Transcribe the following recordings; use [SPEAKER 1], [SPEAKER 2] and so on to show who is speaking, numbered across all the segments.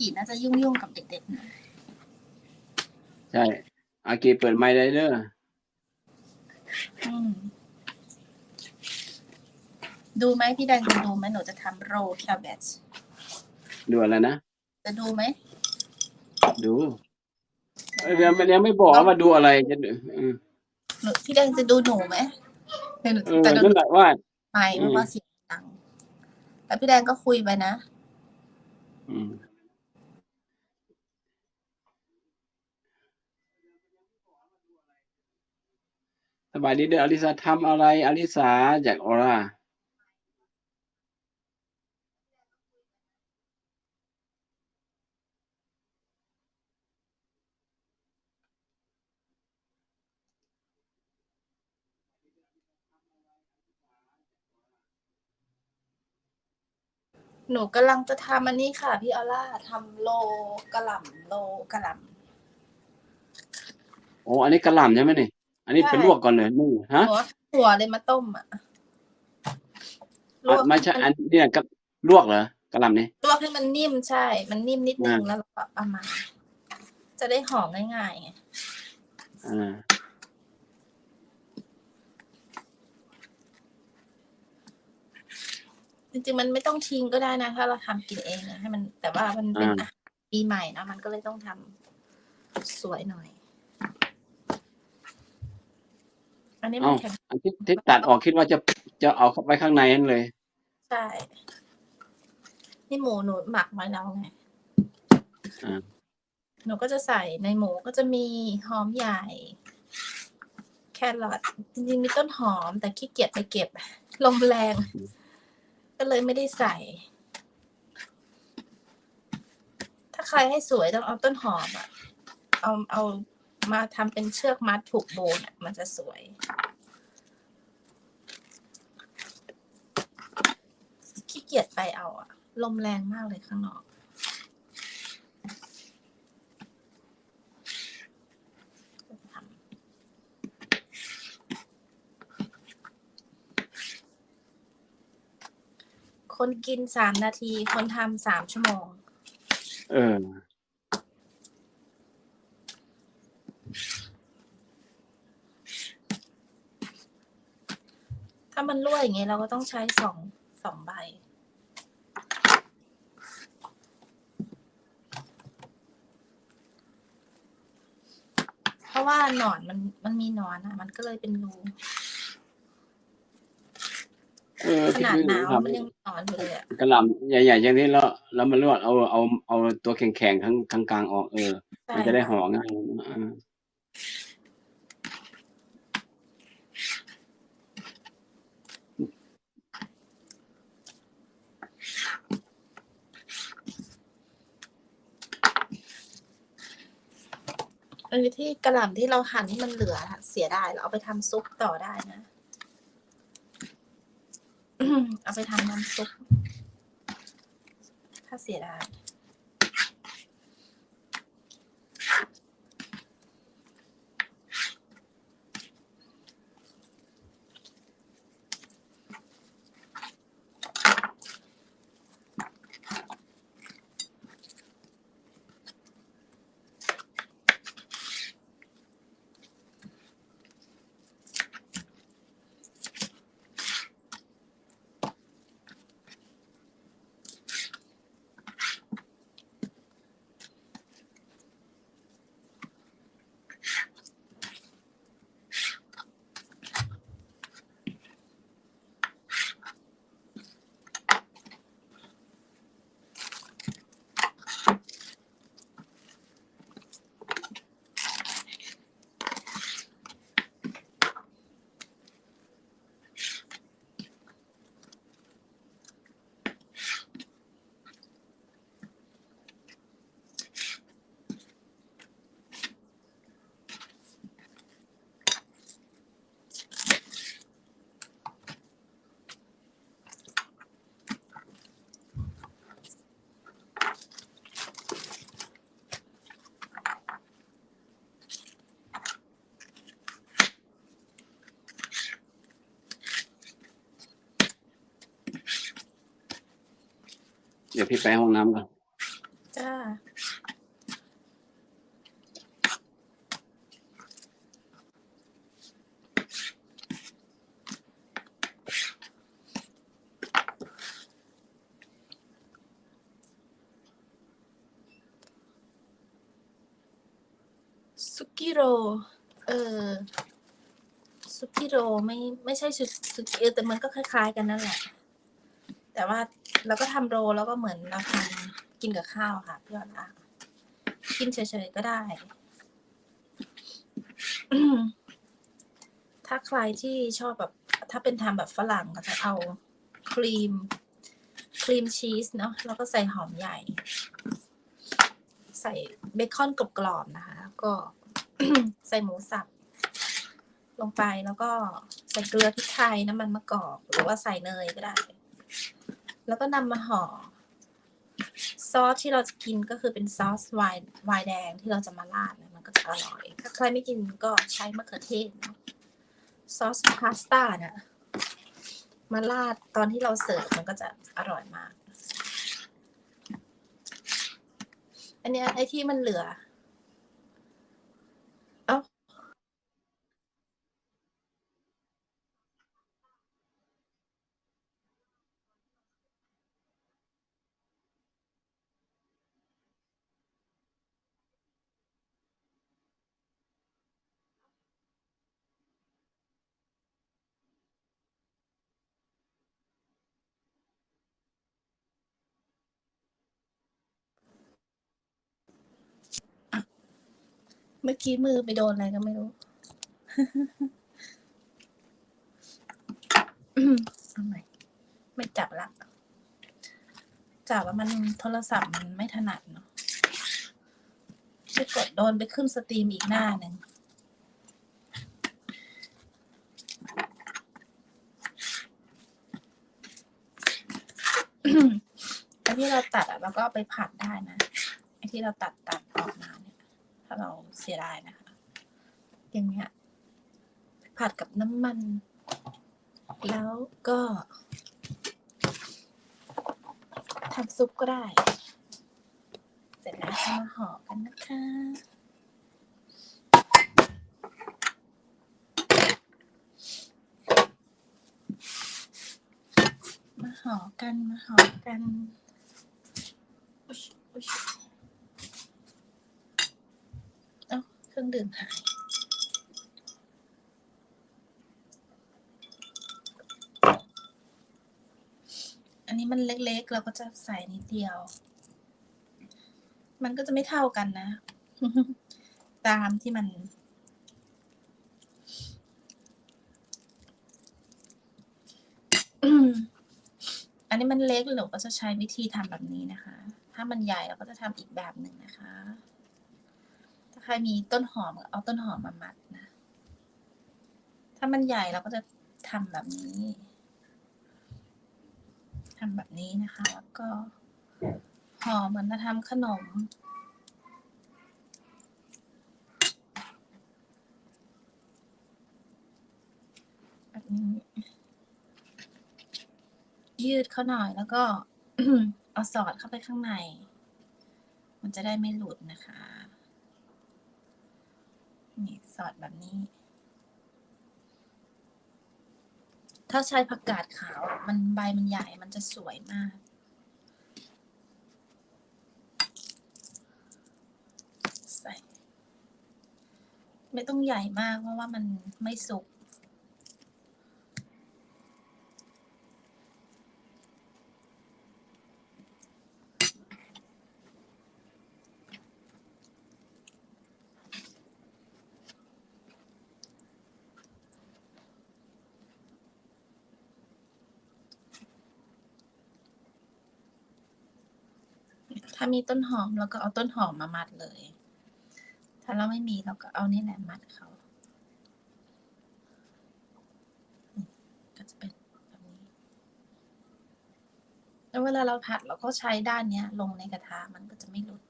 [SPEAKER 1] กิน่าจะยุ่งๆกับเด็กๆหน่อย
[SPEAKER 2] ใช่อากีเปิดไมค์ได้เด้อ
[SPEAKER 1] อืมดูไหมพี่แดงจะดูไหมหนูจะทำโรลแคเบต
[SPEAKER 2] ดูอะไรนะ
[SPEAKER 1] จะดูไหม
[SPEAKER 2] ดูเอ้ยยังไม่ยังไม่บอกว่าดูอะไรจะดูเออ
[SPEAKER 1] หนูพี่แดงจะดูหนูไหมเดี๋ยวหนู
[SPEAKER 2] เออ
[SPEAKER 1] จะดู
[SPEAKER 2] นั่นแหละว่า
[SPEAKER 1] ไปเพราะว่าเสียงดังแต่พี่แดงก็คุยไปนะ
[SPEAKER 2] อืม สบายดีเด้ออลิสาทำอะไร อลิสาจากออร่า
[SPEAKER 1] หนูกำลังจะทำอันนี้ค่ะ พี่ออล่าทำโลกระหล่ำโลกระหล่
[SPEAKER 2] โอ้อันนี้กระหล่ำใช่ไหมนี่ อันนี้
[SPEAKER 1] ใช่
[SPEAKER 2] เป็นลวกก่อนเลยนี่ำฮะ
[SPEAKER 1] หัวหัวเลยมาต้มอะล
[SPEAKER 2] อะ
[SPEAKER 1] วก
[SPEAKER 2] ไม่ใช่อันเนี่ยกระลวกเหรอกระหล่ำนี่
[SPEAKER 1] ลวกให้มันนิ่มใช่ มันนิ่มนิดนึง
[SPEAKER 2] อ่า
[SPEAKER 1] แล้วเราก็เอามาจะได้หอมง่ายๆไง
[SPEAKER 2] อ่า
[SPEAKER 1] จริงๆมันไม่ต้องทิ้งก็ได้นะ ถ้าเราทำกินเองอะให้มันแต่ว่ามันเป็นอาหารปีใหม่นะมันก็เลยต้องทำสวยหน่อย อันนี้มัน
[SPEAKER 2] เอ้า
[SPEAKER 1] แข็ง
[SPEAKER 2] อันที่ที่ตัดออกคิดว่าจะจะเอาเข้าไปข้างในนั่นเลย
[SPEAKER 1] ใช่ นี่หมูหนูหมักไว้แล้วไง
[SPEAKER 2] อ่า
[SPEAKER 1] หนูก็จะใส่ในหมูก็จะมีหอมใหญ่ แครอทจริงๆมีต้นหอมแต่ขี้เกียจไปเก็บ ลมแรง ก็เลยไม่ได้ใส่ ถ้าใครให้สวยต้องเอาต้นหอมอะเอาเอา มาทำเป็นเชือกมัดผูกโบน่ะมันจะสวย ขี้เกียจไปเอาอะลมแรงมากเลยข้างนอก คนกินสามนาที คนทำสามชั่วโมง
[SPEAKER 2] เออา
[SPEAKER 1] มันรั่วอย่างเงี้ยเราก็ต้องใช้สองสองใบ เพราะว่าหนอนมันมันมีหนอนอะ มันก็เลยเป็นรู
[SPEAKER 2] เออ
[SPEAKER 1] ขนาดหนาว
[SPEAKER 2] ครับ
[SPEAKER 1] มันยังมีหนอนอยู่เลยอะ
[SPEAKER 2] กระหล่ำใหญ่ๆอย่างนี้แล้วแล้วมันลวกเอาเอาเอาตัวแข็งๆทั้งทั้งกลางออกเออ
[SPEAKER 1] ใช่
[SPEAKER 2] มันจะได้
[SPEAKER 1] ค่
[SPEAKER 2] ห่อง่ายอ่า
[SPEAKER 1] เออที่กระหล่ำที่เราหั่นที่มันเหลือเสียดายเราเอาไปทำซุปต่อได้นะเอาไปทำน้ำซุป ถ้าเสียดาย
[SPEAKER 2] ดี๋ยวพี่ไปห้องน้ำก่อน
[SPEAKER 1] จ้า สุกิโร เออ สุกิโรไม่ไม่ใช่สุสุกิเออแต่มันก็คล้าย ๆ กันนั่นแหละ แต่ว่าเราก็ทำโรแล้วก็เหมือนเราทำกินกับข้าวค่ะ เพี่อนอะกินเฉยๆก็ได้ ถ้าใครที่ชอบแบบ ถ้าเป็นทำแบบฝรั่งก็จะเอาครีม ครีมชีสเนาะแล้วก็ใส่หอมใหญ่ ใส่เบคอนกรอบๆนะคะแล้วก็ใส่หมูสับลงไปแล้วก็ใส่เกลือพริกไทยน้ำมันมะกอกหรือว่าใส่เนยก็ได้ แล้วก็นำมาห่อซอสที่เราจะกินก็คือเป็นซอสไวน์ไวน์แดงที่เราจะมาราดมันก็จะอร่อย ถ้าใครไม่กินก็ใช้มะเขือเทศเนอะซอสพาสต้าเนี่ยมาราดตอนที่เราเสิร์ฟมันก็จะอร่อยมาก อันเนี้ยไอ้ที่มันเหลือ เมื่อกี้มือไปโดนอะไรก็ไม่รู้อืมเอาใหม่ไม่จับละ จับแล้วมันโทรศัพท์มันไม่ถนัดเนาะไปกดโดนไปขึ้นสตรีมอีกหน้าหนึ่งไอ้ที่เราตัดอะเราก็เอาไปผัดได้นะไอที่เราตัดตัดออกมาเนี่ย ถ้าเราเสียดายนะคะ อย่างเงี้ยผัดกับน้ำมัน แล้วก็ทำซุปก็ได้ เสร็จแล้วก็มาห่อกันนะคะมาห่อกัน มาห่อกันอุ๊ยอุ๊ยเอ้าเค รื่องดื่มหายอันนี้มันเล็กๆ เราก็จะใส่นิดเดียว มันก็จะไม่เท่ากันนะ ตามที่มัน อันนี้มันเล็กเราก็จะใช้วิธีทำแบบนี้นะคะ ถ้ามันใหญ่เราก็จะทำอีกแบบหนึ่งนะคะ ถ้าใครมีต้นหอมเอาต้นหอมมามัดนะ ถ้ามันใหญ่เราก็จะทำแบบนี้ทำแบบนี้นะคะ แล้วก็ห่อเหมือนมาทำขนม แบบนี้ ยืดเขาหน่อยแล้วก็เอาสอดเข้าไปข้างใน มันจะได้ไม่หลุดนะคะ อดแบบนี้ ถ้าใช้ผักกาดขาว มันใบมันใหญ่มันจะสวยมาก ใส่ ไม่ต้องใหญ่มากเพราะว่ามันไม่สุก ถ้ามีต้นหอมเราก็เอาต้นหอมมามัดเลย ถ้าเราไม่มีเราก็เอานี่แหละมัดเขาก็จะเป็นแบบนี้ แล้วเวลาเราผัดเราก็ใช้ด้านเนี้ย ลงในกระทะมันก็จะไม่หลุด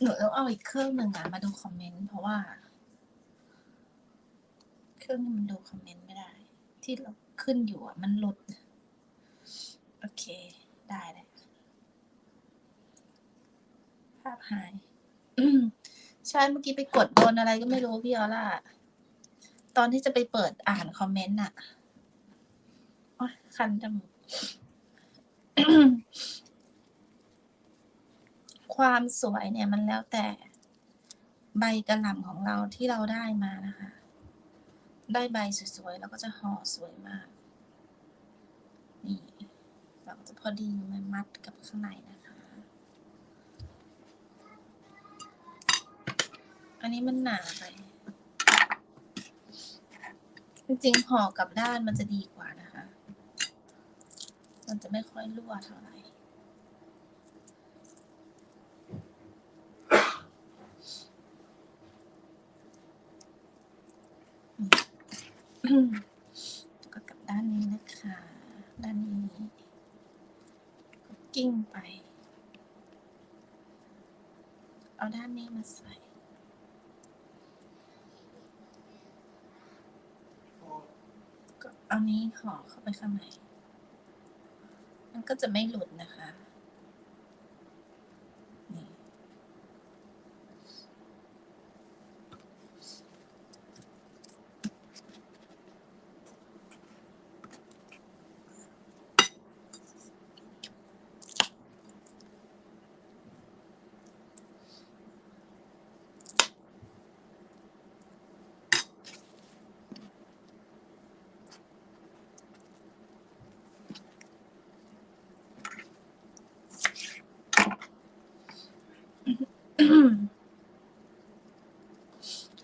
[SPEAKER 1] หนูต้องเอาอีกเครื่องหนึ่งอะมาดูคอมเมนต์เพราะว่า เครื่องนี้มันดูคอมเมนต์ไม่ได้ ที่เราขึ้นอยู่อะ มันหลุด โอเค ได้เลยภาพหายใช่เมื่อกี้ไปกดโดนอะไรก็ไม่รู้พี่ออล่าตอนที่จะไปเปิดอ่านคอมเมนต์อะอ๊ยคันจมูกความสวยเนี่ยมันแล้วแต่ใบกระหล่ำของเราที่เราได้มานะคะ ได้ใบสวยๆแล้วก็จะห่อสวยมาก นี่เราก็จะพอดีมามัดกับข้างในนะคะ อันนี้มันหนาไป จริงๆห่อกับด้านมันจะดีกว่านะคะ มันจะไม่ค่อยรั่วเท่าไหร่ ก็กลับด้านนี้นะคะ ด้านนี้ก็กิ้งไป เอาด้านนี้มาใส่ ก็เอานี้ห่อเข้าไปข้างใน มันก็จะไม่หลุดนะคะ